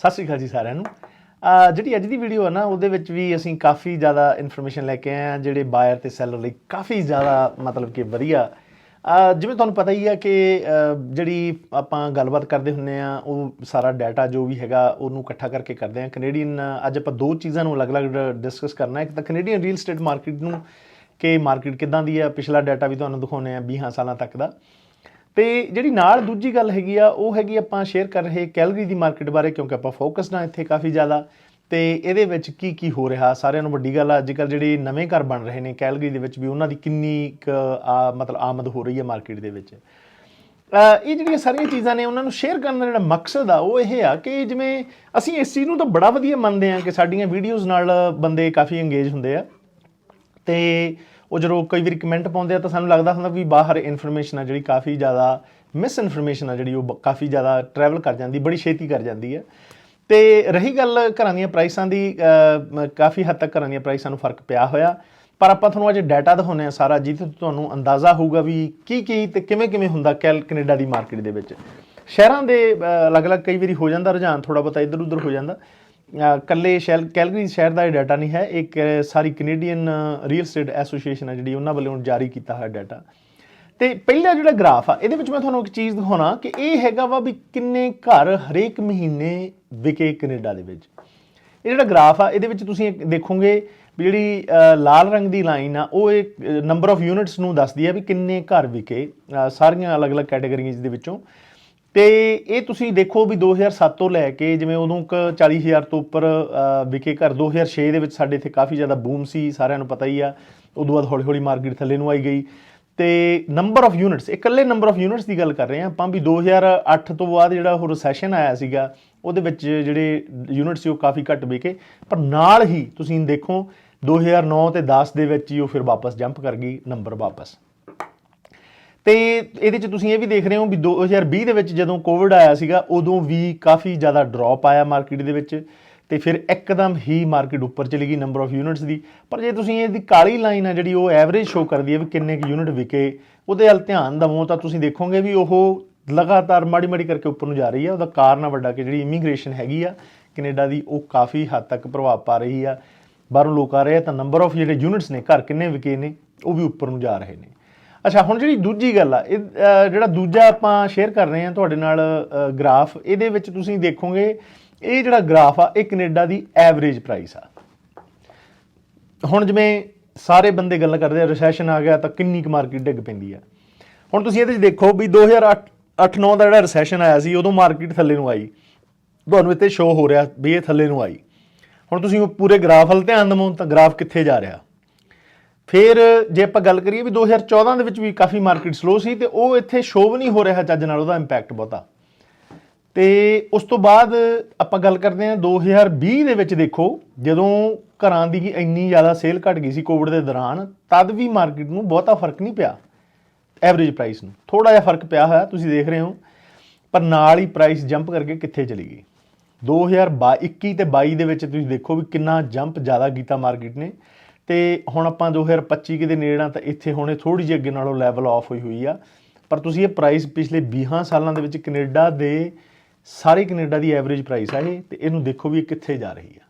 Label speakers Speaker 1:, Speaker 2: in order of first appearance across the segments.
Speaker 1: ਸਤਿ ਸ਼੍ਰੀ ਅਕਾਲ ਜੀ ਸਾਰਿਆਂ ਨੂੰ। ਜਿਹੜੀ ਅੱਜ ਦੀ ਵੀਡੀਓ ਹੈ ਨਾ, ਉਹਦੇ ਵਿੱਚ ਵੀ ਅਸੀਂ ਕਾਫੀ ਜ਼ਿਆਦਾ ਇਨਫੋਰਮੇਸ਼ਨ ਲੈ ਕੇ ਆਏ ਹਾਂ, ਜਿਹੜੇ ਬਾਇਰ ਤੇ ਸੈਲਰ ਲਈ ਕਾਫੀ ਜ਼ਿਆਦਾ ਮਤਲਬ ਕਿ ਵਧੀਆ। ਜਿਵੇਂ ਤੁਹਾਨੂੰ ਪਤਾ ਹੀ ਆ ਕਿ ਜਿਹੜੀ ਆਪਾਂ ਗੱਲਬਾਤ ਕਰਦੇ ਹੁੰਨੇ ਆ, ਉਹ ਸਾਰਾ ਡਾਟਾ ਜੋ ਵੀ ਹੈਗਾ, ਉਹਨੂੰ ਇਕੱਠਾ ਕਰਕੇ ਕਰਦੇ ਆ। ਕੈਨੇਡੀਅਨ ਅੱਜ ਆਪਾਂ ਦੋ ਚੀਜ਼ਾਂ ਨੂੰ ਅਲੱਗ-ਅਲੱਗ ਡਿਸਕਸ ਕਰਨਾ ਇੱਕ ਤਾਂ ਕੈਨੇਡੀਅਨ ਰੀਅਲ ਸਟੇਟ ਮਾਰਕੀਟ ਨੂੰ, ਕਿ ਮਾਰਕੀਟ ਕਿੱਦਾਂ ਦੀ ਹੈ ਪਿਛਲਾ ਡਾਟਾ ਵੀ ਤੁਹਾਨੂੰ ਦਿਖਾਉਨੇ ਆ 20 ਸਾਲਾਂ ਤੱਕ ਦਾ। ਤੇ ਜਿਹੜੀ ਨਾਲ ਦੂਜੀ ਗੱਲ ਹੈਗੀ ਆ, ਉਹ ਹੈਗੀ ਆਪਾਂ ਸ਼ੇਅਰ ਕਰ ਰਹੇ ਕੈਲਗਰੀ ਦੀ ਮਾਰਕੀਟ ਬਾਰੇ, ਕਿਉਂਕਿ ਆਪਾਂ ਫੋਕਸਡ ਆ ਇੱਥੇ ਕਾਫੀ ਜ਼ਿਆਦਾ। ਤੇ ਇਹਦੇ ਵਿੱਚ ਕੀ ਕੀ ਹੋ ਰਿਹਾ? ਸਾਰਿਆਂ ਨੂੰ ਵੱਡੀ ਗੱਲ ਆ, ਅੱਜ ਕੱਲ੍ਹ ਜਿਹੜੇ ਨਵੇਂ ਘਰ ਬਣ ਰਹੇ ਨੇ ਕੈਲਗਰੀ ਦੇ ਵਿੱਚ ਵੀ ਉਹਨਾਂ ਦੀ ਕਿੰਨੀ ਕੁ ਆ, ਮਤਲਬ ਆਮਦ ਹੋ ਰਹੀ ਹੈ ਮਾਰਕੀਟ ਦੇ ਵਿੱਚ। ਇਹ ਜਿਹੜੀਆਂ ਸਾਰੀਆਂ ਚੀਜ਼ਾਂ ਨੇ, ਉਹਨਾਂ ਨੂੰ ਸ਼ੇਅਰ ਕਰਨ ਦਾ ਜਿਹੜਾ ਮਕਸਦ ਆ, ਉਹ ਇਹ ਆ ਕਿ ਜਿਵੇਂ ਅਸੀਂ ਇਸ ਚੀਜ਼ ਨੂੰ ਤਾਂ ਬੜਾ ਵਧੀਆ ਮੰਨਦੇ ਆ ਕਿ ਸਾਡੀਆਂ ਵੀਡੀਓਜ਼ ਨਾਲ ਬੰਦੇ ਕਾਫੀ ਇੰਗੇਜ ਹੁੰਦੇ ਆ। ਤੇ ਉਹ ਜਦੋਂ ਕਈ ਵਾਰੀ ਕਮੈਂਟ ਪਾਉਂਦੇ ਆ ਤਾਂ ਸਾਨੂੰ ਲੱਗਦਾ ਹੁੰਦਾ ਵੀ ਬਾਹਰ ਇਨਫੋਰਮੇਸ਼ਨ ਆ ਜਿਹੜੀ ਕਾਫੀ ਜ਼ਿਆਦਾ ਮਿਸ ਇਨਫੋਰਮੇਸ਼ਨ ਆ ਜਿਹੜੀ ਉਹ ਬ- ਕਾਫੀ ਜ਼ਿਆਦਾ ਟਰੈਵਲ ਕਰ ਜਾਂਦੀ, ਬੜੀ ਛੇਤੀ ਕਰ ਜਾਂਦੀ ਹੈ ਤੇ ਰਹੀ ਗੱਲ ਘਰਾਂ ਦੀਆਂ ਪ੍ਰਾਈਸਾਂ ਦੀ ਕਾਫੀ ਹੱਦ ਤੱਕ ਘਰਾਂ ਦੀਆਂ ਪ੍ਰਾਈਸਾਂ ਨੂੰ ਫ਼ਰਕ ਪਿਆ ਹੋਇਆ। ਪਰ ਆਪਾਂ ਤੁਹਾਨੂੰ ਅੱਜ ਡਾਟਾ ਦਿਖਾਉਂਦੇ ਆ ਸਾਰਾ, ਜਿਹਦੇ ਤੁਹਾਨੂੰ ਅੰਦਾਜ਼ਾ ਹੋਊਗਾ ਵੀ ਕੀ ਕੀ ਤੇ ਕਿਵੇਂ ਕਿਵੇਂ ਹੁੰਦਾ ਕੈਲ, ਕੈਨੇਡਾ ਦੀ ਮਾਰਕੀਟ ਦੇ ਵਿੱਚ। ਸ਼ਹਿਰਾਂ ਦੇ ਅਲੱਗ-ਅਲੱਗ ਕਈ ਵਾਰੀ ਹੋ ਜਾਂਦਾ, ਰੁਝਾਨ ਥੋੜਾ ਬਹੁਤਾ ਇੱਧਰ ਉੱਧਰ ਹੋ ਜਾਂਦਾ। ਕੱਲੇ ਸ਼ੈਲ ਕੈਲਗਰੀ ਸ਼ਹਿਰ ਦਾ ਇਹ ਡਾਟਾ ਨਹੀਂ ਹੈ। ਇੱਕ ਅਹ, ਸਾਰੀ ਕੈਨੇਡੀਅਨ ਰੀਅਲ ਸਟੇਟ ਐਸੋਸੀਏਸ਼ਨ ਹੈ ਜਿਹੜੀ ਉਹਨਾਂ ਵੱਲੋਂ ਜਾਰੀ ਕੀਤਾ ਹੋਇਆ ਡਾਟਾ ਤੇ ਪਹਿਲਾ ਜਿਹੜਾ ਗ੍ਰਾਫ ਆ ਇਹਦੇ ਵਿੱਚ ਮੈਂ ਤੁਹਾਨੂੰ ਇੱਕ ਚੀਜ਼ ਦਿਖਾਉਣਾ ਕਿ ਇਹ ਹੈਗਾ ਵਾ ਵੀ ਕਿੰਨੇ ਘਰ ਹਰੇਕ ਮਹੀਨੇ ਵਿਕੇ ਕੈਨੇਡਾ ਦੇ ਵਿੱਚ। ਇਹ ਜਿਹੜਾ ਗ੍ਰਾਫ ਆ ਇਹਦੇ ਵਿੱਚ ਤੁਸੀਂ ਦੇਖੋਗੇ ਵੀ ਜਿਹੜੀ ਲਾਲ ਰੰਗ ਦੀ ਲਾਈਨ ਆ ਉਹ ਇੱਕ ਨੰਬਰ ਆਫ ਯੂਨਿਟਸ ਨੂੰ ਦੱਸਦੀ ਹੈ ਵੀ ਕਿੰਨੇ ਘਰ ਵਿਕੇ ਸਾਰੀਆਂ ਅਲੱਗ-ਅਲੱਗ ਕੈਟਾਗਰੀਜ਼ ਦੇ ਵਿੱਚੋਂ। ਤੇ ਇਹ ਤੁਸੀਂ ਦੇਖੋ ਵੀ 2007 ਤੋਂ ਲੈ ਕੇ ਜਿਵੇਂ ਉਦੋਂ ਕ 40000 ਤੋਂ ਉੱਪਰ ਵਿਕੇ ਘਰ 2006 ਦੇ ਵਿੱਚ ਸਾਡੇ ਇੱਥੇ ਕਾਫੀ ਜ਼ਿਆਦਾ ਬੂਮ ਸੀ, ਸਾਰਿਆਂ ਨੂੰ ਪਤਾ ਹੀ ਆ। ਉਦੋਂ ਬਾਅਦ ਹੌਲੀ-ਹੌਲੀ ਮਾਰਕੀਟ ਥੱਲੇ ਨੂੰ ਆਈ ਗਈ। ਤੇ ਨੰਬਰ ਆਫ ਯੂਨਿਟਸ ਇਕੱਲੇ ਨੰਬਰ ਆਫ ਯੂਨਿਟਸ ਦੀ ਗੱਲ ਕਰ ਰਹੇ ਹਾਂ ਆਪਾਂ ਵੀ 2008 ਤੋਂ ਬਾਅਦ ਜਿਹੜਾ ਉਹ ਰੈਸੈਸ਼ਨ ਆਇਆ ਸੀਗਾ, ਉਹਦੇ ਵਿੱਚ ਜਿਹੜੇ ਯੂਨਿਟ ਸੀ ਉਹ ਕਾਫੀ ਘੱਟ ਵਿਕੇ। ਪਰ ਨਾਲ ਹੀ ਤੁਸੀਂ ਦੇਖੋ 2009 ਤੇ 10 ਦੇ ਵਿੱਚ ਹੀ ਉਹ ਫਿਰ ਵਾਪਸ ਜੰਪ ਕਰ ਗਈ ਨੰਬਰ ਵਾਪਸ। ਤੇ ਇਹਦੇ ਚ ਤੁਸੀਂ ਇਹ ਵੀ ਦੇਖ ਰਹੇ ਹੋ ਵੀ 2020 ਦੇ ਵਿੱਚ ਜਦੋਂ ਕੋਵਿਡ ਆਇਆ ਸੀਗਾ, ਉਦੋਂ ਵੀ ਕਾਫੀ ਜ਼ਿਆਦਾ ਡ੍ਰੌਪ ਆਇਆ ਮਾਰਕੀਟ ਦੇ ਵਿੱਚ ਤੇ ਫਿਰ ਇੱਕਦਮ ਹੀ ਮਾਰਕੀਟ ਉੱਪਰ ਚਲੀ ਗਈ ਨੰਬਰ ਆਫ ਯੂਨਿਟਸ ਦੀ। ਪਰ ਜੇ ਤੁਸੀਂ ਇਹਦੀ ਕਾਲੀ ਲਾਈਨ ਆ ਜਿਹੜੀ ਉਹ ਐਵਰੇਜ ਸ਼ੋ ਕਰਦੀ ਹੈ ਵੀ ਕਿੰਨੇ ਕੁ ਯੂਨਿਟ ਵਿਕੇ, ਉਹਦੇ ਵੱਲ ਧਿਆਨ ਦਵੋ ਤਾਂ ਤੁਸੀਂ ਦੇਖੋਗੇ ਵੀ ਉਹ ਲਗਾਤਾਰ ਮਾੜੀ ਮਾੜੀ ਕਰਕੇ ਉੱਪਰ ਨੂੰ ਜਾ ਰਹੀ ਹੈ ਉਹਦਾ ਕਾਰਨ ਆ ਵੱਡਾ ਕਿ ਜਿਹੜੀ ਇਮੀਗ੍ਰੇਸ਼ਨ ਹੈਗੀ ਆ, ਕੈਨੇਡਾ ਦੀ ਉਹ ਕਾਫੀ ਹੱਦ ਤੱਕ ਪ੍ਰਭਾਵ ਪਾ ਰਹੀ ਆ। ਬਾਹਰੋਂ ਲੋਕ ਆ ਰਹੇ ਆ ਤਾਂ ਨੰਬਰ ਆਫ ਜਿਹੜੇ ਯੂਨਿਟਸ ਨੇ, ਘਰ ਕਿੰਨੇ ਵਿਕੇ ਨੇ, ਉਹ ਵੀ ਉੱਪਰ ਨੂੰ ਜਾ ਰਹੇ ਨੇ। ਅੱਛਾ, ਹੁਣ ਜਿਹੜੀ ਦੂਜੀ ਗੱਲ ਆ, ਇਹ ਜਿਹੜਾ ਦੂਜਾ ਆਪਾਂ ਸ਼ੇਅਰ ਕਰ ਰਹੇ ਹਾਂ ਤੁਹਾਡੇ ਨਾਲ ਗ੍ਰਾਫ ਇਹਦੇ ਵਿੱਚ ਤੁਸੀਂ ਦੇਖੋਗੇ, ਇਹ ਜਿਹੜਾ ਗ੍ਰਾਫ ਆ, ਇਹ ਕੈਨੇਡਾ ਦੀ ਐਵਰੇਜ ਪ੍ਰਾਈਸ ਆ। ਹੁਣ ਜਿਵੇਂ ਸਾਰੇ ਬੰਦੇ ਗੱਲ ਕਰਦੇ ਆ ਰੈਸੈਸ਼ਨ ਆ ਗਿਆ ਤਾਂ ਕਿੰਨੀ ਕੁ ਮਾਰਕੀਟ ਡਿੱਗ ਪੈਂਦੀ ਆ। ਹੁਣ ਤੁਸੀਂ ਇਹਦੇ ਵਿੱਚ ਦੇਖੋ ਵੀ 2008 8-9 ਦਾ ਜਿਹੜਾ ਰੈਸੈਸ਼ਨ ਆਇਆ ਸੀ, ਉਦੋਂ ਮਾਰਕੀਟ ਥੱਲੇ ਨੂੰ ਆਈ। ਤੁਹਾਨੂੰ ਇੱਥੇ ਸ਼ੋ ਹੋ ਰਿਹਾ ਵੀ ਇਹ ਥੱਲੇ ਨੂੰ ਆਈ। ਹੁਣ ਤੁਸੀਂ ਪੂਰੇ ਗ੍ਰਾਫ ਵੱਲ ਧਿਆਨ ਦਿਵੋ ਤਾਂ ਗ੍ਰਾਫ ਕਿੱਥੇ ਜਾ ਰਿਹਾ? ਫਿਰ ਜੇ ਆਪਾਂ ਗੱਲ ਕਰੀਏ ਵੀ 2014 ਦੇ ਵਿੱਚ ਵੀ ਕਾਫੀ ਮਾਰਕੀਟ ਸਲੋ ਸੀ ਤੇ ਉਹ ਇੱਥੇ ਸ਼ੋਅ ਵੀ ਨਹੀਂ ਹੋ ਰਿਹਾ ਚੱਜ ਨਾਲ, ਉਹਦਾ ਇੰਪੈਕਟ ਬਹੁਤਾ। ਤੇ ਉਸ ਤੋਂ ਬਾਅਦ ਆਪਾਂ ਗੱਲ ਕਰਦੇ ਹਾਂ 2020 ਦੇ ਵਿੱਚ ਦੇਖੋ, ਜਦੋਂ ਘਰਾਂ ਦੀ ਇੰਨੀ ਜ਼ਿਆਦਾ ਸੇਲ ਘਟ ਗਈ ਸੀ ਕੋਵਿਡ ਦੇ ਦੌਰਾਨ, ਤਦ ਵੀ ਮਾਰਕੀਟ ਨੂੰ ਬਹੁਤਾ ਫ਼ਰਕ ਨਹੀਂ ਪਿਆ ਐਵਰੇਜ ਪ੍ਰਾਈਸ ਨੂੰ। ਥੋੜਾ ਜਿਹਾ ਫ਼ਰਕ ਪਿਆ ਹੋਇਆ, ਤੁਸੀਂ ਦੇਖ ਰਹੇ ਹੋ, ਪਰ ਨਾਲ ਹੀ ਪ੍ਰਾਈਸ ਜੰਪ ਕਰਕੇ ਕਿੱਥੇ ਚਲੀ ਗਈ? 2021 ਤੇ 22 ਦੇ ਵਿੱਚ ਤੁਸੀਂ ਦੇਖੋ ਵੀ ਕਿੰਨਾ ਜੰਪ ਜ਼ਿਆਦਾ ਕੀਤਾ ਮਾਰਕੀਟ ਨੇ। ਤੇ ਹੁਣ ਆਪਾਂ 2025 ਦੇ ਨੇੜਾਂ ਤਾਂ ਇੱਥੇ ਹੁਣੇ ਥੋੜੀ ਜਿਹੀ ਅੱਗੇ ਨਾਲੋਂ ਲੈਵਲ ਆਫ ਹੋਈ ਹੋਈ ਆ। ਪਰ ਤੁਸੀਂ ਇਹ ਪ੍ਰਾਈਸ ਪਿਛਲੇ 20 ਸਾਲਾਂ ਦੇ ਵਿੱਚ ਕੈਨੇਡਾ ਦੇ ਸਾਰੇ ਕੈਨੇਡਾ ਦੀ ਐਵਰੇਜ ਪ੍ਰਾਈਸ ਆ ਇਹ ਤੇ ਇਹਨੂੰ ਦੇਖੋ ਵੀ ਇਹ ਕਿੱਥੇ ਜਾ ਰਹੀ ਆ।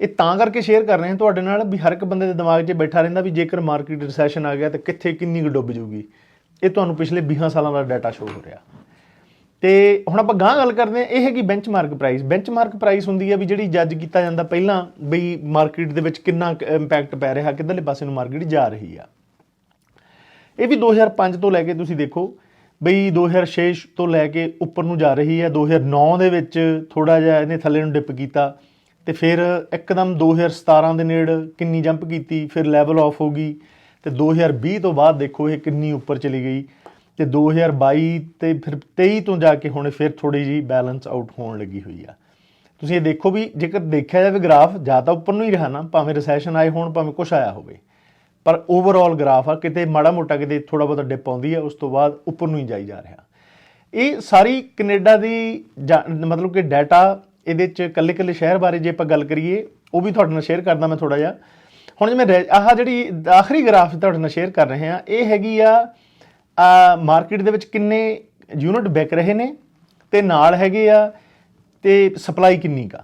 Speaker 1: ਇਹ ਤਾਂ ਕਰਕੇ ਸ਼ੇਅਰ ਕਰ ਰਹੇ ਹਾਂ ਤੁਹਾਡੇ ਨਾਲ ਵੀ ਹਰ ਇੱਕ ਬੰਦੇ ਦੇ ਦਿਮਾਗ 'ਚ ਬੈਠਾ ਰਹਿੰਦਾ ਵੀ ਜੇਕਰ ਮਾਰਕੀਟ ਰਿਸੈਸ਼ਨ ਆ ਗਿਆ ਤਾਂ ਕਿੱਥੇ ਕਿੰਨੀ ਕੁ ਡੁੱਬ ਜੂਗੀ ਇਹ ਤੁਹਾਨੂੰ ਪਿਛਲੇ 20 ਸਾਲਾਂ ਦਾ ਡਾਟਾ ਸ਼ੋਅ ਹੋ ਰਿਹਾ। ਤੇ ਹੁਣ ਆਪਾਂ ਗਾਂ ਗੱਲ ਕਰਦੇ ਹਾਂ, ਇਹ ਹੈਗੀ ਬੈਂਚਮਾਰਕ ਪ੍ਰਾਈਸ ਬੈਂਚਮਾਰਕ ਪ੍ਰਾਈਸ ਹੁੰਦੀ ਹੈ ਵੀ ਜਿਹੜੀ ਜੱਜ ਕੀਤਾ ਜਾਂਦਾ ਪਹਿਲਾਂ ਬਈ ਮਾਰਕੀਟ ਦੇ ਵਿੱਚ ਕਿੰਨਾ ਇੰਪੈਕਟ ਪੈ ਰਿਹਾ, ਕਿੱਧਰਲੇ ਪਾਸੇ ਨੂੰ ਮਾਰਕੀਟ ਜਾ ਰਹੀ ਆ। ਇਹ ਵੀ 2005 ਤੋਂ ਲੈ ਕੇ ਤੁਸੀਂ ਦੇਖੋ ਬਈ 2006 ਤੋਂ ਲੈ ਕੇ ਉੱਪਰ ਨੂੰ ਜਾ ਰਹੀ ਹੈ 2009 ਦੇ ਵਿੱਚ ਥੋੜਾ ਜਿਹਾ ਇਹਨੇ ਥੱਲੇ ਨੂੰ ਡਿਪ ਕੀਤਾ ਤੇ ਫਿਰ ਇੱਕਦਮ 2017 ਦੇ ਨੇੜ ਕਿੰਨੀ ਜੰਪ ਕੀਤੀ, ਫਿਰ ਲੈਵਲ ਆਫ ਹੋ ਗਈ ਤੇ 2020 ਤੋਂ ਬਾਅਦ ਦੇਖੋ ਇਹ ਕਿੰਨੀ ਉੱਪਰ ਚਲੀ ਗਈ। ਤੇ 2022 ਤੇ ਫਿਰ 23 ਤੋਂ ਜਾ ਕੇ ਹੁਣ ਫਿਰ ਥੋੜੀ ਜੀ ਬੈਲੈਂਸ ਆਊਟ ਹੋਣ ਲੱਗੀ ਹੋਈ ਆ। ਤੁਸੀਂ ਇਹ ਦੇਖੋ ਵੀ ਜੇਕਰ ਦੇਖਿਆ ਜਾਵੇ ਗ੍ਰਾਫ, ਜਾਂ ਤਾਂ ਉੱਪਰ ਨੂੰ ਹੀ ਰਿਹਾ ਨਾ, ਭਾਵੇਂ ਰੈਸੈਸ਼ਨ ਆਏ ਹੋਣ, ਭਾਵੇਂ ਕੁਝ ਆਇਆ ਹੋਵੇ। ਪਰ ਓਵਰਆਲ ਗ੍ਰਾਫ ਆ, ਕਿਤੇ ਮਾੜਾ ਮੋਟਾ ਕਿਤੇ ਥੋੜਾ ਬਹੁਤਾ ਡਿਪ ਆਉਂਦੀ ਹੈ ਉਸ ਤੋਂ ਬਾਅਦ ਉੱਪਰ ਨੂੰ ਹੀ ਜਾਈ ਜਾ ਰਿਹਾ। ਇਹ ਸਾਰੀ ਕੈਨੇਡਾ ਦੀ ਜਾ- ਮਤਲਬ ਕਿ ਡਾਟਾ ਇਹਦੇ ਚ ਕੱਲੇ ਕੱਲੇ ਸ਼ਹਿਰ ਬਾਰੇ ਜੇ ਆਪਾਂ ਗੱਲ ਕਰੀਏ, ਉਹ ਵੀ ਤੁਹਾਡੇ ਨਾਲ ਸ਼ੇਅਰ ਕਰਦਾ ਮੈਂ ਥੋੜਾ ਜਿਹਾ। ਹੁਣ ਜਿਵੇਂ ਰੈ- ਆਹ ਜਿਹੜੀ ਆਖਰੀ ਗ੍ਰਾਫ ਤੁਹਾਡੇ ਨਾਲ ਸ਼ੇਅਰ ਕਰ ਰਹੇ ਹਾਂ, ਇਹ ਹੈਗੀ ਆ ਮਾਰਕੀਟ ਦੇ ਵਿੱਚ ਕਿੰਨੇ ਯੂਨਿਟ ਵਿਕ ਰਹੇ ਨੇ ਤੇ ਨਾਲ ਹੈਗੇ ਆ ਤੇ ਸਪਲਾਈ ਕਿੰਨੀ ਕਾ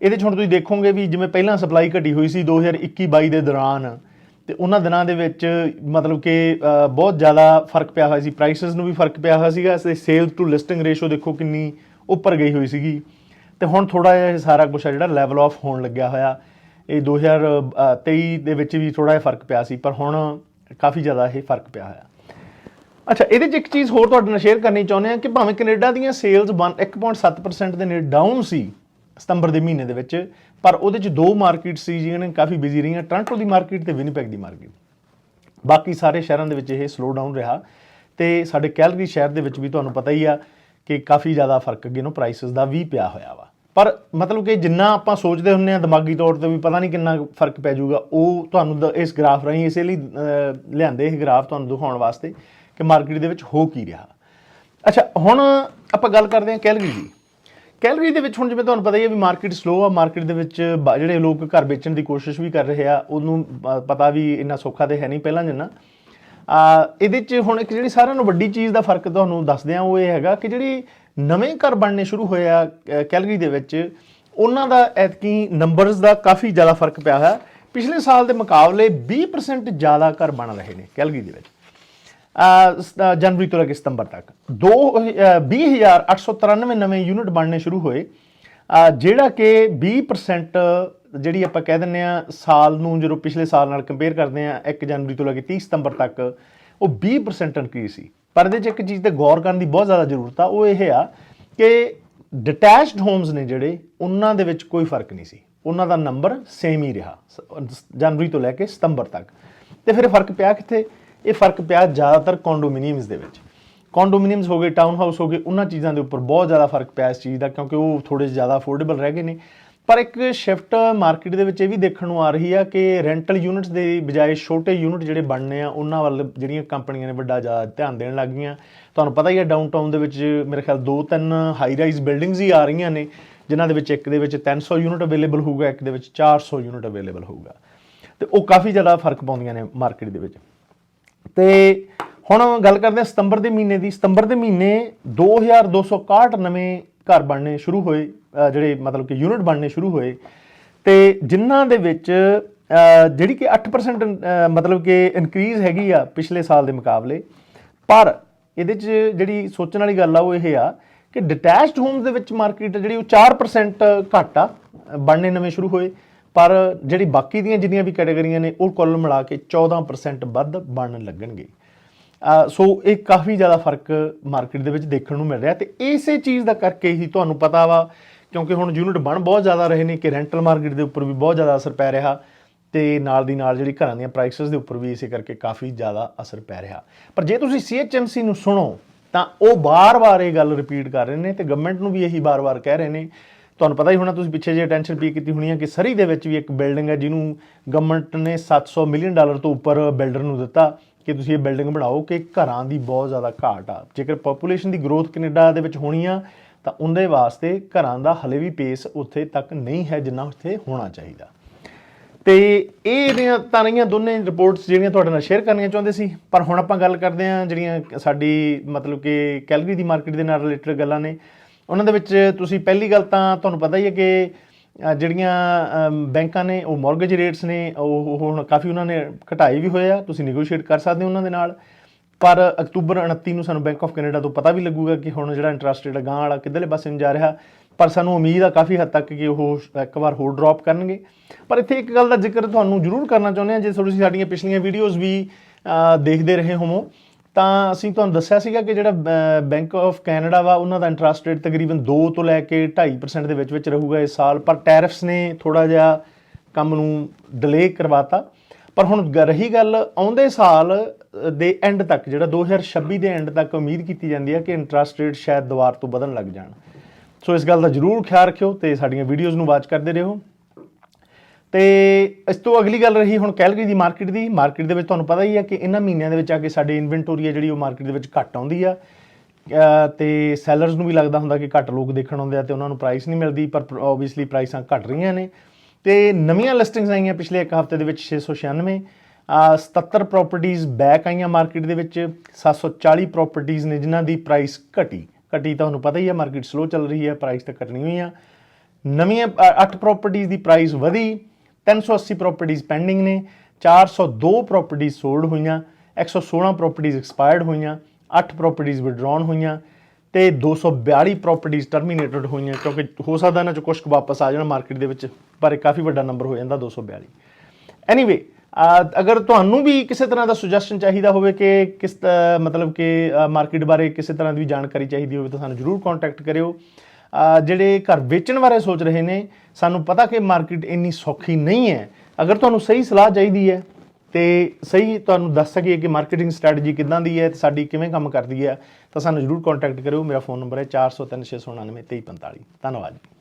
Speaker 1: ਇਹਦੇ 'ਚ ਹੁਣ ਤੁਸੀਂ ਦੇਖੋਗੇ ਵੀ ਜਿਵੇਂ ਪਹਿਲਾਂ ਸਪਲਾਈ ਘਟੀ ਹੋਈ ਸੀ 2021-22 ਦੇ ਦੌਰਾਨ, ਤੇ ਉਹਨਾਂ ਦਿਨਾਂ ਦੇ ਵਿੱਚ ਮਤਲਬ ਕਿ ਬਹੁਤ ਜ਼ਿਆਦਾ ਫ਼ਰਕ ਪਿਆ ਹੋਇਆ ਸੀ। ਪ੍ਰਾਈਸਸ ਨੂੰ ਵੀ ਫ਼ਰਕ ਪਿਆ ਹੋਇਆ ਸੀਗਾ ਤੇ ਸੇਲ ਟੂ ਲਿਸਟਿੰਗ ਰੇਸ਼ੋ ਦੇਖੋ ਕਿੰਨੀ ਉੱਪਰ ਗਈ ਹੋਈ ਸੀਗੀ। ਤੇ ਹੁਣ ਥੋੜਾ ਜਿਹਾ ਇਹ ਸਾਰਾ ਕੁਝ ਆ ਜਿਹੜਾ ਲੈਵਲ ਆਫ ਹੋਣ ਲੱਗਿਆ ਹੋਇਆ। ਇਹ 2023 ਦੇ ਵਿੱਚ ਵੀ ਥੋੜਾ ਜਿਹਾ ਫ਼ਰਕ ਪਿਆ ਸੀ, ਪਰ ਹੁਣ ਕਾਫੀ ਜ਼ਿਆਦਾ ਇਹ ਫ਼ਰਕ ਪਿਆ ਹੋਇਆ। ਅੱਛਾ, ਇਹਦੇ 'ਚ ਇੱਕ ਚੀਜ਼ ਹੋਰ ਤੁਹਾਡੇ ਨਾਲ ਸ਼ੇਅਰ ਕਰਨੀ ਚਾਹੁੰਦੇ ਆ ਕਿ ਭਾਵੇਂ ਕੈਨੇਡਾ ਦੀਆਂ ਸੇਲਸ 1.7% ਦੇ ਨੇੜੇ ਡਾਊਨ ਸੀ ਸਤੰਬਰ ਦੇ ਮਹੀਨੇ ਦੇ ਵਿੱਚ, ਪਰ ਉਹਦੇ 'ਚ ਦੋ ਮਾਰਕੀਟ ਸੀ ਜਿਹੜੀਆਂ ਨੇ ਕਾਫੀ ਬਿਜ਼ੀ ਰਹੀਆਂ ਟੋਰਾਂਟੋ ਦੀ ਮਾਰਕੀਟ ਤੇ ਵਿਨੀਪੈਗ ਦੀ ਮਾਰਕੀਟ ਬਾਕੀ ਸਾਰੇ ਸ਼ਹਿਰਾਂ ਦੇ ਵਿੱਚ ਇਹ ਸਲੋ ਡਾਊਨ ਰਿਹਾ ਤੇ ਸਾਡੇ ਕੈਲਗਰੀ ਸ਼ਹਿਰ ਦੇ ਵਿੱਚ ਵੀ ਤੁਹਾਨੂੰ ਪਤਾ ਹੀ ਆ ਕਿ ਕਾਫੀ ਜ਼ਿਆਦਾ ਫ਼ਰਕ ਅੱਗੇ ਨੂੰ ਪ੍ਰਾਈਸਸ ਦਾ ਵੀ ਪਿਆ ਹੋਇਆ ਵਾ। ਪਰ ਮਤਲਬ ਕਿ ਜਿੰਨਾ ਆਪਾਂ ਸੋਚਦੇ ਹੁੰਨੇ ਆ ਦਿਮਾਗੀ ਤੌਰ ਤੇ ਵੀ ਪਤਾ ਨਹੀਂ ਕਿੰਨਾ ਫ਼ਰਕ ਪੈ ਜਾਊਗਾ, ਉਹ ਤੁਹਾਨੂੰ ਦ- ਇਸ ਗ੍ਰਾਫ ਰਾਹੀਂ ਇਸੇ ਲਈ ਲਿਆਂਦੇ ਇਹ ਗ੍ਰਾਫ ਤੁਹਾਨੂੰ ਦਿਖਾਉਣ ਵਾਸਤੇ। ਕਿ ਮਾਰਕੀਟ ਦੇ ਵਿੱਚ ਹੋ ਕੀ ਰਿਹਾ। ਅੱਛਾ ਹੁਣ ਆਪਾਂ ਗੱਲ ਕਰਦੇ ਹਾਂ ਕੈਲਗਰੀ ਦੀ। ਕੈਲਗਰੀ ਦੇ ਵਿੱਚ ਹੁਣ ਜਿਵੇਂ ਤੁਹਾਨੂੰ ਪਤਾ ਹੀ ਹੈ ਵੀ ਮਾਰਕੀਟ ਸਲੋ ਆ ਮਾਰਕੀਟ ਦੇ ਵਿੱਚ ਬ- ਜਿਹੜੇ ਲੋਕ ਘਰ ਵੇਚਣ ਦੀ ਕੋਸ਼ਿਸ਼ ਵੀ ਕਰ ਰਹੇ ਆ ਉਹਨੂੰ ਪਤਾ ਵੀ ਇੰਨਾ ਸੌਖਾ ਤੇ ਹੈ ਨਹੀਂ ਪਹਿਲਾਂ ਜਿੰਨਾ। ਆ ਇਹਦੇ 'ਚ ਹੁਣ ਇੱਕ ਜਿਹੜੀ ਸਾਰਿਆਂ ਨੂੰ ਵੱਡੀ ਚੀਜ਼ ਦਾ ਫ਼ਰਕ ਤੁਹਾਨੂੰ ਦੱਸਦੇ ਆ ਉਹ ਇਹ ਹੈਗਾ ਕਿ ਜਿਹੜੀ ਨਵੇਂ ਘਰ ਬਣਨੇ ਸ਼ੁਰੂ ਹੋਏ ਆ ਅ, ਕੈਲਗਰੀ ਦੇ ਵਿੱਚ ਉਹਨਾਂ ਦਾ ਐਤਕੀ ਨੰਬਰਸ ਦਾ ਕਾਫੀ ਜ਼ਿਆਦਾ ਫ਼ਰਕ ਪਿਆ ਹੋਇਆ। ਪਿਛਲੇ ਸਾਲ ਦੇ ਮੁਕਾਬਲੇ 20% ਜ਼ਿਆਦਾ ਘਰ ਬਣ ਰਹੇ ਨੇ ਕੈਲਗਰੀ ਦੇ ਵਿੱਚ। ਜਨਵਰੀ ਤੋਂ ਲੈ ਕੇ ਸਤੰਬਰ ਤੱਕ। ਦੋ, ਅਹ 20893 ਨਵੇਂ ਯੂਨਿਟ ਬਣਨੇ ਸ਼ੁਰੂ ਹੋਏ। ਜਿਹੜਾ ਕਿ 20% ਜਿਹੜੀ ਆਪਾਂ ਕਹਿ ਦਿੰਨੇ ਆ ਸਾਲ ਨੂੰ ਜਦੋਂ ਪਿਛਲੇ ਸਾਲ ਨਾਲ ਕੰਪੇਅਰ ਕਰਦੇ ਆ 1 ਜਨਵਰੀ ਤੋਂ ਲੈ ਕੇ 30 ਸਤੰਬਰ ਤੱਕ, ਉਹ 20% ਇਨਕਰੀਜ਼ ਸੀ। ਪਰ ਇਹਦੇ 'ਚ ਇੱਕ ਚੀਜ਼ ਤੇ ਗੌਰ ਕਰਨ ਦੀ ਬਹੁਤ ਜ਼ਿਆਦਾ ਜ਼ਰੂਰਤ ਆ, ਉਹ ਇਹ ਆ ਕਿ ਡਿਟੈਚਡ ਹੋਮਸ ਨੇ ਜਿਹੜੇ, ਉਹਨਾਂ ਦੇ ਵਿੱਚ ਕੋਈ ਫ਼ਰਕ ਨਹੀਂ ਸੀ। ਉਹਨਾਂ ਦਾ ਨੰਬਰ ਸੇਮ ਹੀ ਰਿਹਾ ਜਨਵਰੀ ਤੋਂ ਲੈ ਕੇ ਸਤੰਬਰ ਤੱਕ। ਤੇ ਫਿਰ ਫ਼ਰਕ ਪਿਆ ਕਿੱਥੇ? ਇਹ ਫ਼ਰਕ ਪਿਆ ਜ਼ਿਆਦਾਤਰ ਕੰਡੋਮੀਨੀਅਮਸ ਦੇ ਵਿੱਚ। ਕੰਡੋਮੀਨੀਅਮਸ ਹੋ ਗਏ ਟਾਊਨ ਹਾਊਸ ਹੋ ਗਏ, ਉਹਨਾਂ ਚੀਜ਼ਾਂ ਦੇ ਉੱਪਰ ਬਹੁਤ ਜ਼ਿਆਦਾ ਫ਼ਰਕ ਪਿਆ ਇਸ ਚੀਜ਼ ਦਾ, ਕਿਉਂਕਿ ਉਹ ਥੋੜੇ ਜ਼ਿਆਦਾ ਅਫੋਰਡੇਬਲ ਰਹਿ ਗਏ ਨੇ। ਪਰ ਇੱਕ ਸ਼ਿਫਟ ਮਾਰਕੀਟ ਦੇ ਵਿੱਚ ਇਹ ਵੀ ਦੇਖਣ ਨੂੰ ਆ ਰਹੀ ਆ ਕਿ ਰੈਂਟਲ ਯੂਨਿਟਸ ਦੇ ਬਜਾਏ ਛੋਟੇ ਯੂਨਿਟ ਜਿਹੜੇ ਬਣਨੇ ਆ, ਉਹਨਾਂ ਵੱਲ ਜਿਹੜੀਆਂ ਕੰਪਨੀਆਂ ਨੇ ਵੱਡਾ ਜ਼ਿਆਦਾ ਧਿਆਨ ਦੇਣ ਲੱਗ ਗਈਆਂ। ਤੁਹਾਨੂੰ ਪਤਾ ਹੀ ਹੈ ਡਾਊਨਟਾਊਨ ਦੇ ਵਿੱਚ ਮੇਰੇ ਖਿਆਲ ਦੋ ਤਿੰਨ ਹਾਈ ਰਾਈਜ਼ ਬਿਲਡਿੰਗਸ ਹੀ ਆ ਰਹੀਆਂ ਨੇ, ਜਿਨ੍ਹਾਂ ਦੇ ਵਿੱਚ ਇੱਕ ਦੇ ਵਿੱਚ 300 ਯੂਨਿਟ ਅਵੇਲੇਬਲ ਹੋਊਗਾ, ਇੱਕ ਦੇ ਵਿੱਚ 400 ਯੂਨਿਟ ਅਵੇਲੇਬਲ ਹੋਊਗਾ। ਤੇ ਉਹ ਕਾਫੀ ਜ਼ਿਆਦਾ ਫ਼ਰਕ ਪਾਉਂਦੀਆਂ ਨੇ ਮਾਰਕੀਟ ਦੇ ਵਿੱਚ। ਤੇ ਹੁਣ ਗੱਲ ਕਰਦੇ ਹਾਂ ਸਤੰਬਰ ਦੇ ਮਹੀਨੇ ਦੀ। ਸਤੰਬਰ ਦੇ ਮਹੀਨੇ 2261 ਨਵੇਂ ਘਰ ਬਣਨੇ ਸ਼ੁਰੂ ਹੋਏ ਜਿਹੜੇ ਮਤਲਬ ਕਿ ਯੂਨਿਟ ਬਣਨੇ ਸ਼ੁਰੂ ਹੋਏ। ਤੇ ਜਿਨ੍ਹਾਂ ਦੇ ਵਿੱਚ ਜਿਹੜੀ ਕਿ 8% ਮਤਲਬ ਕਿ ਇਨਕਰੀਜ਼ ਹੈਗੀ ਆ ਪਿਛਲੇ ਸਾਲ ਦੇ ਮੁਕਾਬਲੇ। ਪਰ ਇਹਦੇ 'ਚ ਜਿਹੜੀ ਸੋਚਣ ਵਾਲੀ ਗੱਲ ਆ ਉਹ ਇਹ ਆ ਕਿ ਡਿਟੈਚਡ ਹੋਮਸ ਦੇ ਵਿੱਚ ਮਾਰਕੀਟ ਜਿਹੜੀ ਉਹ 4% ਘੱਟ ਆ, ਬਣਨੇ ਨਵੇਂ ਸ਼ੁਰੂ ਹੋਏ। ਪਰ ਜਿਹੜੀ ਬਾਕੀ ਦੀਆਂ ਜਿੰਨੀਆਂ ਵੀ ਕੈਟਾਗਰੀਆਂ ਨੇ, ਉਹ ਕੁੱਲ ਮਿਲਾ ਕੇ 14% ਵੱਧ ਬਣਨ ਲੱਗਣਗੇ। ਸੋ ਇਹ ਕਾਫੀ ਜ਼ਿਆਦਾ ਫ਼ਰਕ ਮਾਰਕੀਟ ਦੇ ਵਿੱਚ ਦੇਖਣ ਨੂੰ ਮਿਲ ਰਿਹਾ ਤੇ ਇਸੇ ਚੀਜ਼ ਦਾ ਕਰਕੇ ਹੀ ਤੁਹਾਨੂੰ ਪਤਾ ਵਾ, ਕਿਉਂਕਿ ਹੁਣ ਯੂਨਿਟ ਬਣ ਬਹੁਤ ਜ਼ਿਆਦਾ ਰਹੇ ਨੇ ਕਿ ਰੈਂਟਲ ਮਾਰਕੀਟ ਦੇ ਉੱਪਰ ਵੀ ਬਹੁਤ ਜ਼ਿਆਦਾ ਅਸਰ ਪੈ ਰਿਹਾ ਤੇ ਨਾਲ ਦੀ ਨਾਲ ਜਿਹੜੀ ਘਰਾਂ ਦੀਆਂ ਪ੍ਰਾਈਸਸ ਦੇ ਉੱਪਰ ਵੀ ਇਸੇ ਕਰਕੇ ਕਾਫੀ ਜ਼ਿਆਦਾ ਅਸਰ ਪੈ ਰਿਹਾ। ਪਰ ਜੇ ਤੁਸੀਂ CHMC ਨੂੰ ਸੁਣੋ, ਤਾਂ ਉਹ ਬਾਰ-ਬਾਰ ਇਹ ਗੱਲ ਰਿਪੀਟ ਕਰ ਰਹੇ ਨੇ ਤੇ ਗਵਰਨਮੈਂਟ ਨੂੰ ਵੀ ਇਹੀ ਬਾਰ-ਬਾਰ ਕਹਿ ਰਹੇ ਨੇ ਤੁਹਾਨੂੰ ਪਤਾ ਹੀ ਹੋਣਾ, ਤੁਸੀਂ ਪਿੱਛੇ ਜੇ ਅਟੈਂਸ਼ਨ ਪੀ ਕੀਤੀ ਹੋਣੀ ਹੈ ਕਿ ਸਰੀ ਦੇ ਵਿੱਚ ਵੀ ਇੱਕ ਬਿਲਡਿੰਗ ਹੈ ਜਿਹਨੂੰ ਗਵਰਨਮੈਂਟ ਨੇ 700 ਮਿਲੀਅਨ ਡਾਲਰ ਤੋਂ ਉੱਪਰ ਬਿਲਡਰ ਨੂੰ ਦਿੱਤਾ ਕਿ ਤੁਸੀਂ ਇਹ ਬਿਲਡਿੰਗ ਬਣਾਓ ਕਿ ਘਰਾਂ ਦੀ ਬਹੁਤ ਜ਼ਿਆਦਾ ਘਾਟ ਆ। ਜੇਕਰ ਪੋਪੂਲੇਸ਼ਨ ਦੀ ਗਰੋਥ ਕੈਨੇਡਾ ਦੇ ਵਿੱਚ ਹੋਣੀ ਆ, ਤਾਂ ਉਹਦੇ ਵਾਸਤੇ ਘਰਾਂ ਦਾ ਹਲੇ ਵੀ ਪੇਸ ਉੱਥੇ ਤੱਕ ਨਹੀਂ ਹੈ ਜਿੰਨਾ ਉੱਥੇ ਹੋਣਾ ਚਾਹੀਦਾ। ਤੇ ਇਹ ਜਿਹੜੀਆਂ ਤਾਂ ਰਹੀਆਂ ਦੋਨੇ ਰਿਪੋਰਟਸ ਜਿਹੜੀਆਂ ਤੁਹਾਡੇ ਨਾਲ ਸ਼ੇਅਰ ਕਰਨੀਆਂ ਚਾਹੁੰਦੇ ਸੀ। ਪਰ ਹੁਣ ਆਪਾਂ ਗੱਲ ਕਰਦੇ ਹਾਂ ਜਿਹੜੀਆਂ ਸਾਡੀ ਮਤਲਬ ਕਿ ਕੈਲਗਰੀ ਦੀ ਮਾਰਕੀਟ ਦੇ ਨਾਲ ਰਿਲੇਟਡ ਗੱਲਾਂ ਨੇ। ਉਹਨਾਂ ਦੇ ਵਿੱਚ ਤੁਸੀਂ ਪਹਿਲੀ ਗੱਲ ਤਾਂ ਤੁਹਾਨੂੰ ਪਤਾ ਹੀ ਹੈ ਕਿ ਜਿਹੜੀਆਂ ਬੈਂਕਾਂ ਨੇ, ਉਹ ਮਾਰਗੇਜ ਰੇਟਸ ਨੇ, ਉਹ ਉਹ ਹੁਣ ਕਾਫੀ ਉਹਨਾਂ ਨੇ ਘਟਾਏ ਵੀ ਹੋਏ ਆ, ਤੁਸੀਂ ਨੈਗੋਸ਼ੀਏਟ ਕਰ ਸਕਦੇ ਹੋ ਉਹਨਾਂ ਦੇ ਨਾਲ। ਪਰ ਅਕਤੂਬਰ 29 ਨੂੰ ਸਾਨੂੰ ਬੈਂਕ ਆਫ ਕੈਨੇਡਾ ਤੋਂ ਪਤਾ ਵੀ ਲੱਗੂਗਾ ਕਿ ਹੁਣ ਜਿਹੜਾ ਇੰਟਰਸਟ ਰੇਟ ਗਾਂ ਵਾਲਾ ਕਿੱਧਰਲੇ ਪਾਸੇ ਨੂੰ ਜਾ ਰਿਹਾ। ਪਰ ਸਾਨੂੰ ਉਮੀਦ ਆ ਕਾਫੀ ਹੱਦ ਤੱਕ ਕਿ ਉਹ ਇੱਕ ਵਾਰ ਹੋਰ ਡ੍ਰੌਪ ਕਰਨਗੇ। ਪਰ ਇੱਥੇ ਇੱਕ ਗੱਲ ਦਾ ਜ਼ਿਕਰ ਤੁਹਾਨੂੰ ਜ਼ਰੂਰ ਕਰਨਾ ਚਾਹੁੰਦੇ ਹਾਂ, ਜੇ ਤੁਸੀਂ ਸਾਡੀਆਂ ਪਿਛਲੀਆਂ ਵੀਡੀਓਜ਼ ਵੀ ਦੇਖਦੇ ਰਹੇ ਹੋਵੋ। ਤਾਂ ਅਸੀਂ ਤੁਹਾਨੂੰ ਦੱਸਿਆ ਸੀਗਾ ਕਿ ਜਿਹੜਾ ਬੈਂਕ ਆਫ ਕੈਨੇਡਾ ਵਾ, ਉਹਨਾਂ ਦਾ ਇੰਟਰਸਟ ਰੇਟ ਤਕਰੀਬਨ 2 ਤੋਂ ਲੈ ਕੇ 2.5% ਦੇ ਵਿੱਚ ਵਿੱਚ ਰਹੂਗਾ ਇਸ ਸਾਲ, ਪਰ ਟੈਰਿਫਸ ਨੇ ਥੋੜਾ ਜਿਹਾ ਕੰਮ ਨੂੰ ਡਿਲੇ ਕਰਵਾਤਾ। ਪਰ ਹੁਣ ਗ- ਰਹੀ ਗੱਲ ਆਉਂਦੇ ਸਾਲ ਦੇ ਐਂਡ ਤੱਕ, ਜਿਹੜਾ 2026 ਦੇ ਐਂਡ ਤੱਕ ਉਮੀਦ ਕੀਤੀ ਜਾਂਦੀ ਹੈ ਕਿ ਇੰਟਰਸਟ ਰੇਟ ਸ਼ਾਇਦ ਦੁਬਾਰ ਤੋਂ ਵਧਣ ਲੱਗ ਜਾਣ। ਸੋ ਇਸ ਗੱਲ ਦਾ ਜ਼ਰੂਰ ਖਿਆਲ ਰੱਖਿਓ ਤੇ ਸਾਡੀਆਂ ਵੀਡੀਓਜ਼ ਨੂੰ ਵਾਚ ਕਰਦੇ ਰਹੋ। ਤੇ ਇਸ ਤੋਂ ਅਗਲੀ ਗੱਲ ਰਹੀ ਹੁਣ ਕੈਲਗਰੀ ਦੀ ਮਾਰਕੀਟ ਦੀ। ਮਾਰਕੀਟ ਦੇ ਵਿੱਚ ਤੁਹਾਨੂੰ ਪਤਾ ਹੀ ਹੈ ਕਿ ਇਹਨਾਂ ਮਹੀਨਿਆਂ ਦੇ ਵਿੱਚ ਆ ਕੇ ਸਾਡੀ ਇਨਵੈਂਟੋਰੀ ਹੈ ਜਿਹੜੀ ਉਹ ਮਾਰਕੀਟ ਦੇ ਵਿੱਚ ਘੱਟ ਆਉਂਦੀ ਆ। ਅਹ ਤੇ ਸੈਲਰਸ ਨੂੰ ਵੀ ਲੱਗਦਾ ਹੁੰਦਾ ਕਿ ਘੱਟ ਲੋਕ ਦੇਖਣ ਆਉਂਦੇ ਆ ਤੇ ਉਹਨਾਂ ਨੂੰ ਪ੍ਰਾਈਸ ਨਹੀਂ ਮਿਲਦੀ, ਪਰ ਆਬਵੀਅਸਲੀ ਪ੍ਰਾਈਸਾਂ ਘਟ ਰਹੀਆਂ ਨੇ। ਤੇ ਨਵੀਆਂ ਲਿਸਟਿੰਗਸ ਆਈਆਂ ਪਿਛਲੇ ਇੱਕ ਹਫ਼ਤੇ ਦੇ ਵਿੱਚ 696 ਅਹ 77 ਪ੍ਰਾਪਰਟੀਆਂ ਬੈਕ ਆਈਆਂ ਮਾਰਕੀਟ ਦੇ ਵਿੱਚ। 740 ਪ੍ਰਾਪਰਟੀਆਂ ਨੇ ਜਿਨ੍ਹਾਂ ਦੀ ਪ੍ਰਾਈਸ ਘਟੀ। ਘਟੀ ਤੁਹਾਨੂੰ ਪਤਾ ਹੀ ਹੈ, ਮਾਰਕੀਟ ਸਲੋ ਚੱਲ ਰਹੀ ਹੈ ਪ੍ਰਾਈਸ ਤਾਂ ਘਟਣੀ ਹੋਈ ਆ। ਨਵੀਆਂ 8 ਪ੍ਰਾਪਰਟੀਆਂ ਦੀ ਪ੍ਰਾਈਸ ਵਧੀ। 380 ਪ੍ਰਾਪਰਟੀਆਂ ਪੈਂਡਿੰਗ ਨੇ 402 ਪ੍ਰਾਪਰਟੀਆਂ ਸੋਲਡ ਹੋਈਆਂ 116 ਪ੍ਰਾਪਰਟੀਆਂ ਐਕਸਪਾਇਰਡ ਹੋਈਆਂ 8 ਪ੍ਰਾਪਰਟੀਆਂ ਵਿਡਰਾਨ ਹੋਈਆਂ ਤੇ 242 ਪ੍ਰਾਪਰਟੀਆਂ ਟਰਮੀਨੇਟਡ ਹੋਈਆਂ, ਕਿਉਂਕਿ ਹੋ ਸਕਦਾ ਇਹਨਾਂ ਚ ਕੁਝ ਕੁ ਵਾਪਸ ਆ ਜਾਣ ਮਾਰਕੀਟ ਦੇ ਵਿੱਚ, ਪਰ ਇਹ ਕਾਫੀ ਵੱਡਾ ਨੰਬਰ ਹੋ ਜਾਂਦਾ 242 ਐਨੀਵੇ ਅਗਰ ਤੁਹਾਨੂੰ ਵੀ ਕਿਸੇ ਤਰ੍ਹਾਂ ਦਾ ਸੁਜੈਸ਼ਨ ਚਾਹੀਦਾ ਹੋਵੇ ਕਿ ਕਿਸ ਮਤਲਬ ਕਿ ਮਾਰਕੀਟ ਬਾਰੇ ਕਿਸੇ ਤਰ੍ਹਾਂ ਦੀ ਜਾਣਕਾਰੀ ਚਾਹੀਦੀ ਹੋਵੇ ਤਾਂ ਸਾਨੂੰ ਜਰੂਰ ਕੰਟੈਕਟ ਕਰਿਓ। ਜਿਹੜੇ ਘਰ ਵੇਚਣ ਬਾਰੇ ਸੋਚ ਰਹੇ ਨੇ, ਸਾਨੂੰ ਪਤਾ ਕਿ ਮਾਰਕੀਟ ਇੰਨੀ ਸੌਖੀ ਨਹੀਂ ਹੈ। ਅਗਰ ਤੁਹਾਨੂੰ ਸਹੀ ਸਲਾਹ ਚਾਹੀਦੀ ਹੈ, ਤੇ ਸਹੀ ਤੁਹਾਨੂੰ ਦੱਸ ਸਕੀਏ ਕਿ ਮਾਰਕੀਟਿੰਗ ਸਟ੍ਰੈਟਜੀ ਕਿੱਦਾਂ ਦੀ ਹੈ ਤੇ ਸਾਡੀ ਕਿਵੇਂ ਕੰਮ ਕਰਦੀ ਹੈ, ਤਾਂ ਸਾਨੂੰ ਜਰੂਰ ਕੰਟੈਕਟ ਕਰਿਓ। ਮੇਰਾ ਫੋਨ ਨੰਬਰ ਹੈ 4036992345 ਧੰਨਵਾਦ ਜੀ।